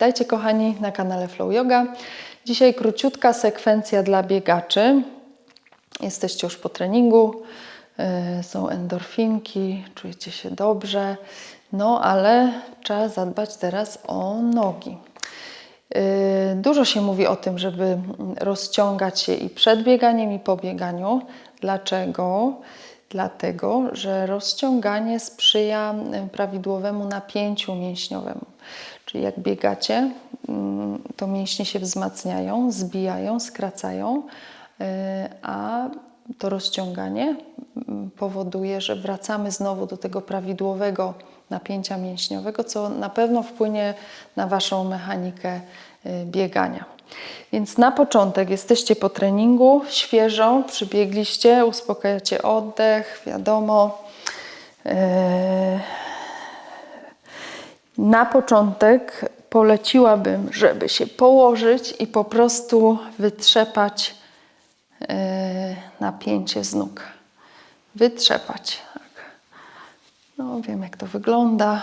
Witajcie kochani na kanale Flow Yoga. Dzisiaj króciutka sekwencja dla biegaczy. Jesteście już po treningu, yy, są endorfinki, czujecie się dobrze, no ale trzeba zadbać teraz o nogi. Yy, Dużo się mówi o tym, żeby rozciągać się i przed bieganiem, i po bieganiu. Dlaczego? Dlatego, że rozciąganie sprzyja y, prawidłowemu napięciu mięśniowemu. Czyli jak biegacie, mm, to mięśnie się wzmacniają, zbijają, skracają, y, a to rozciąganie mm, powoduje, że wracamy znowu do tego prawidłowego napięcia mięśniowego, co na pewno wpłynie na Waszą mechanikę y, biegania. Więc na początek jesteście po treningu, świeżo, przybiegliście, uspokajacie oddech, wiadomo. Yy, Na początek poleciłabym, żeby się położyć i po prostu wytrzepać yy, napięcie z nóg. Wytrzepać. Tak. No, wiem, jak to wygląda.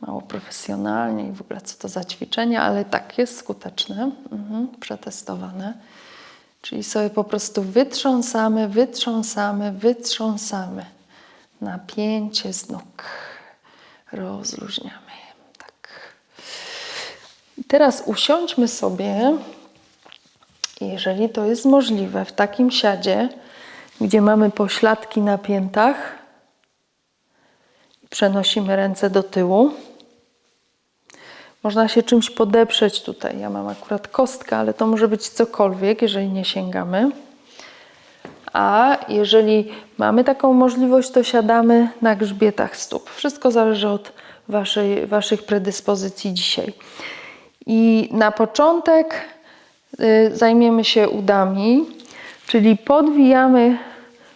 Mało profesjonalnie i w ogóle co to za ćwiczenie, ale tak, jest skuteczne, mhm, przetestowane. Czyli sobie po prostu wytrząsamy, wytrząsamy, wytrząsamy napięcie z nóg. Rozluźniamy. Tak. Teraz usiądźmy sobie, jeżeli to jest możliwe, w takim siadzie, gdzie mamy pośladki na piętach. Przenosimy ręce do tyłu. Można się czymś podeprzeć tutaj. Ja mam akurat kostkę, ale to może być cokolwiek, jeżeli nie sięgamy. A jeżeli mamy taką możliwość, to siadamy na grzbietach stóp. Wszystko zależy od waszej, Waszych predyspozycji dzisiaj. I na początek y, zajmiemy się udami, czyli podwijamy,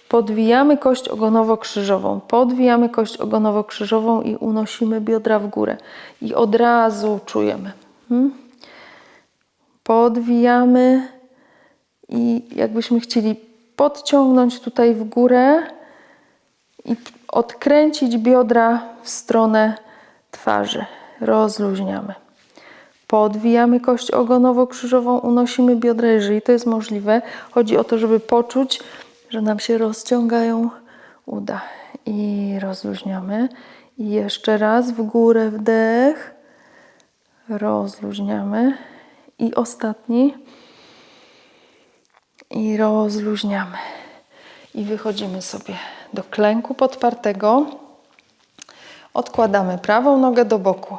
podwijamy kość ogonowo-krzyżową. Podwijamy kość ogonowo-krzyżową i unosimy biodra w górę. I od razu czujemy. Hmm? Podwijamy i jakbyśmy chcieli podciągnąć tutaj w górę i odkręcić biodra w stronę twarzy. Rozluźniamy. Podwijamy kość ogonowo-krzyżową, unosimy biodra, jeżeli to jest możliwe. Chodzi o to, żeby poczuć, że nam się rozciągają uda. I rozluźniamy. I jeszcze raz w górę wdech. Rozluźniamy. I ostatni. I rozluźniamy. I wychodzimy sobie do klęku podpartego. Odkładamy prawą nogę do boku.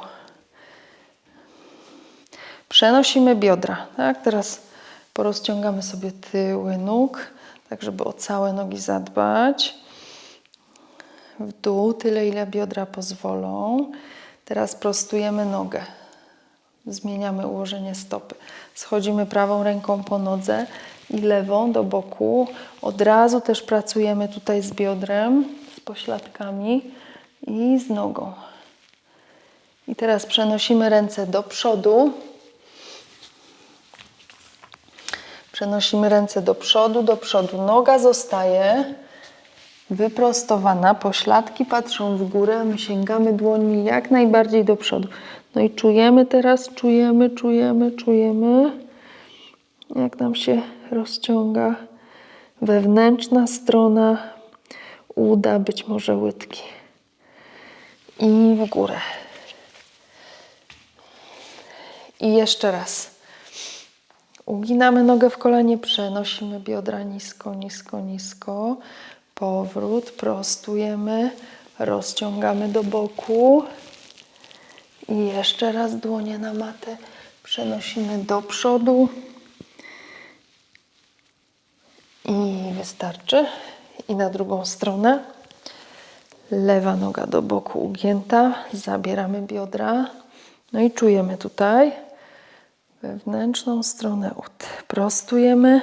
Przenosimy biodra. Tak? Teraz porozciągamy sobie tyły nóg, tak żeby o całe nogi zadbać. W dół, tyle ile biodra pozwolą. Teraz prostujemy nogę. Zmieniamy ułożenie stopy. Schodzimy prawą ręką po nodze i lewą do boku. Od razu też pracujemy tutaj z biodrem, z pośladkami i z nogą. I teraz przenosimy ręce do przodu. Przenosimy ręce do przodu, do przodu. Noga zostaje wyprostowana, pośladki patrzą w górę, my sięgamy dłońmi jak najbardziej do przodu. No i czujemy teraz, czujemy, czujemy, czujemy, jak nam się rozciąga wewnętrzna strona uda, być może łydki. I w górę. I jeszcze raz. Uginamy nogę w kolanie, przenosimy biodra nisko, nisko, nisko. Powrót, prostujemy, rozciągamy do boku. I jeszcze raz dłonie na matę. Przenosimy do przodu. I wystarczy. I na drugą stronę. Lewa noga do boku ugięta. Zabieramy biodra. No i czujemy tutaj wewnętrzną stronę. Prostujemy.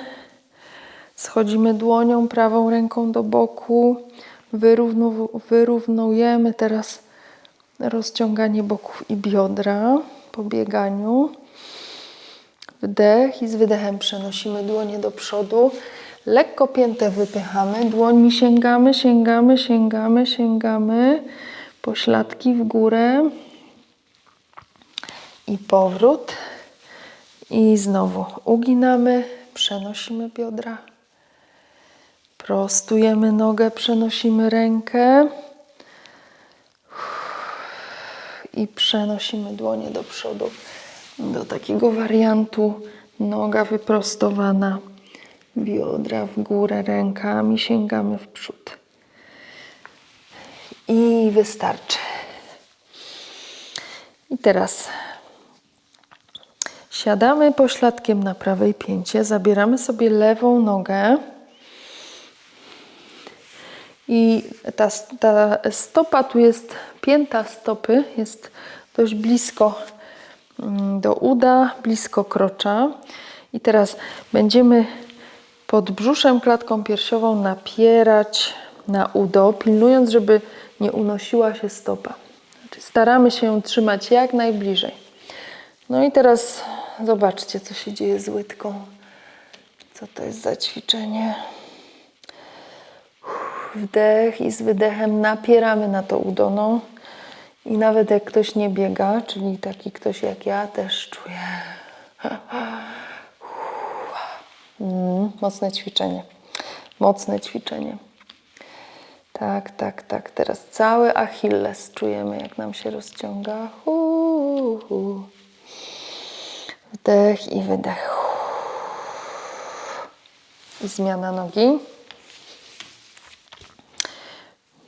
Schodzimy dłonią, prawą ręką do boku. Wyrównu, wyrównujemy teraz rozciąganie boków i biodra po bieganiu. Wdech i z wydechem przenosimy dłonie do przodu. Lekko piętę wypychamy, dłońmi sięgamy, sięgamy, sięgamy, sięgamy. Pośladki w górę. I powrót. I znowu uginamy, przenosimy biodra. Prostujemy nogę, przenosimy rękę. I przenosimy dłonie do przodu. Do takiego wariantu noga wyprostowana, biodra w górę, rękami sięgamy w przód. I wystarczy. I teraz siadamy pośladkiem na prawej pięcie, zabieramy sobie lewą nogę i ta, ta stopa tu jest, pięta stopy jest dość blisko mm, do uda, blisko krocza. I teraz będziemy pod brzuszem, klatką piersiową napierać na udo, pilnując, żeby nie unosiła się stopa. Znaczy staramy się ją trzymać jak najbliżej. No i teraz zobaczcie, co się dzieje z łydką. Co to jest za ćwiczenie? Wdech i z wydechem napieramy na to udono. I nawet jak ktoś nie biega, czyli taki ktoś jak ja, też czuje. Mm, mocne ćwiczenie. Mocne ćwiczenie. Tak, tak, tak. Teraz cały Achilles czujemy, jak nam się rozciąga. Hu, hu. Wdech i wydech. I zmiana nogi.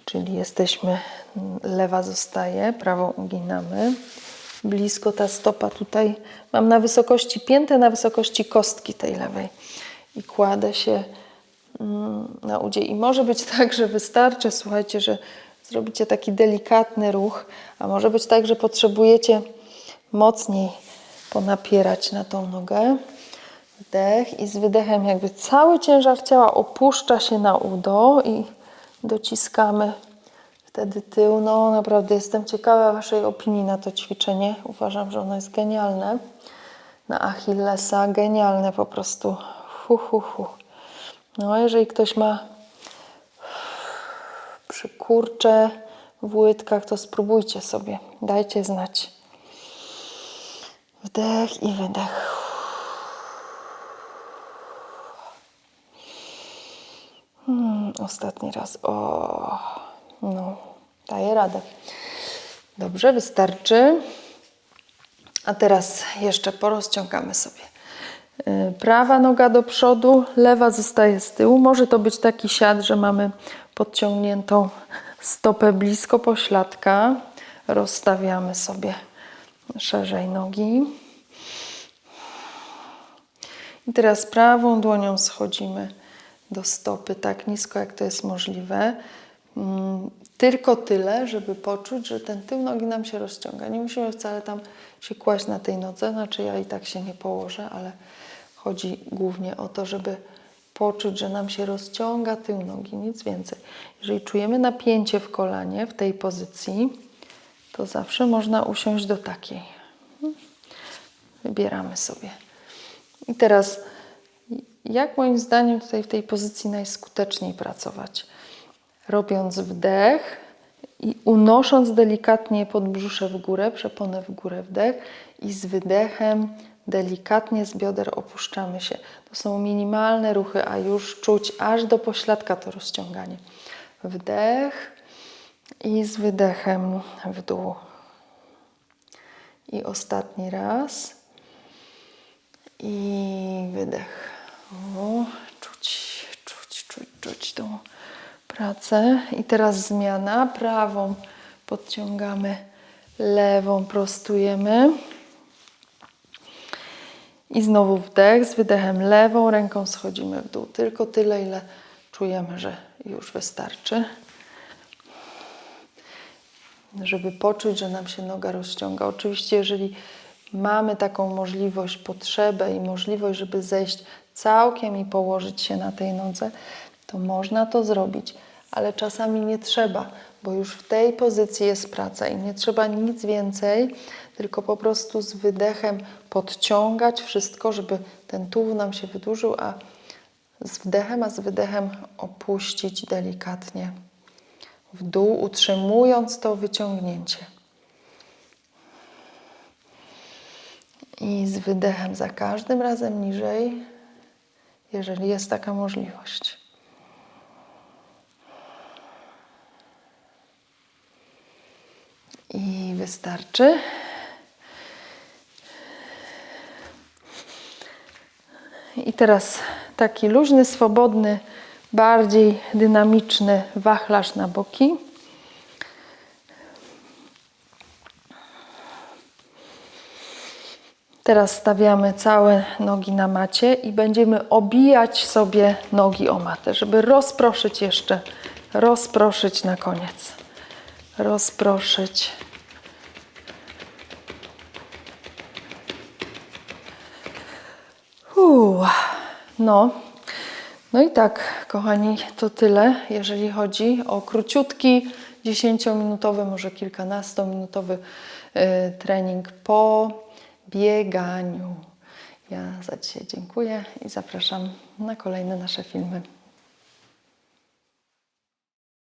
Czyli jesteśmy, lewa zostaje, prawą uginamy. Blisko ta stopa tutaj, mam na wysokości piętę, na wysokości kostki tej lewej. I kładę się mm, na udzie. I może być tak, że wystarczy, słuchajcie, że zrobicie taki delikatny ruch, a może być tak, że potrzebujecie mocniej ponapierać na tą nogę. Wdech i z wydechem jakby cały ciężar ciała opuszcza się na udo i dociskamy wtedy tył. No naprawdę jestem ciekawa Waszej opinii na to ćwiczenie. Uważam, że ono jest genialne. Na Achillesa genialne po prostu. Hu, hu, hu. No jeżeli ktoś ma przykurcze w łydkach, to spróbujcie sobie. Dajcie znać. Wdech i wydech. Hmm, ostatni raz. O, daję radę. Dobrze, wystarczy. A teraz jeszcze porozciągamy sobie. Yy, Prawa noga do przodu, lewa zostaje z tyłu. Może to być taki siad, że mamy podciągniętą stopę blisko pośladka. Rozstawiamy sobie szerzej nogi. I teraz prawą dłonią schodzimy do stopy tak nisko, jak to jest możliwe. Tylko tyle, żeby poczuć, że ten tył nogi nam się rozciąga. Nie musimy wcale tam się kłaść na tej nodze, znaczy ja i tak się nie położę, ale chodzi głównie o to, żeby poczuć, że nam się rozciąga tył nogi, nic więcej. Jeżeli czujemy napięcie w kolanie w tej pozycji, to zawsze można usiąść do takiej. Wybieramy sobie. I teraz, jak moim zdaniem tutaj w tej pozycji najskuteczniej pracować? Robiąc wdech i unosząc delikatnie podbrzusze w górę, przeponę w górę wdech i z wydechem delikatnie z bioder opuszczamy się. To są minimalne ruchy, a już czuć aż do pośladka to rozciąganie. Wdech i z wydechem w dół. I ostatni raz. I wydech. O, czuć, czuć, czuć, czuć tą pracę. I teraz zmiana. Prawą podciągamy, lewą prostujemy. I znowu wdech, z wydechem lewą ręką schodzimy w dół. Tylko tyle, ile czujemy, że już wystarczy. Żeby poczuć, że nam się noga rozciąga. Oczywiście, jeżeli mamy taką możliwość, potrzebę i możliwość, żeby zejść całkiem i położyć się na tej nodze, to można to zrobić, ale czasami nie trzeba, bo już w tej pozycji jest praca i nie trzeba nic więcej, tylko po prostu z wydechem podciągać wszystko, żeby ten tułów nam się wydłużył, a z wdechem, a z wydechem opuścić delikatnie w dół, utrzymując to wyciągnięcie. I z wydechem za każdym razem niżej, jeżeli jest taka możliwość. I wystarczy. I teraz taki luźny, swobodny, bardziej dynamiczny wachlarz na boki. Teraz stawiamy całe nogi na macie i będziemy obijać sobie nogi o matę, żeby rozproszyć jeszcze, rozproszyć na koniec. Rozproszyć. No. No i tak, kochani, to tyle, jeżeli chodzi o króciutki, 10-minutowy, może kilkunastominutowy y, trening po bieganiu. Ja za dzisiaj dziękuję i zapraszam na kolejne nasze filmy.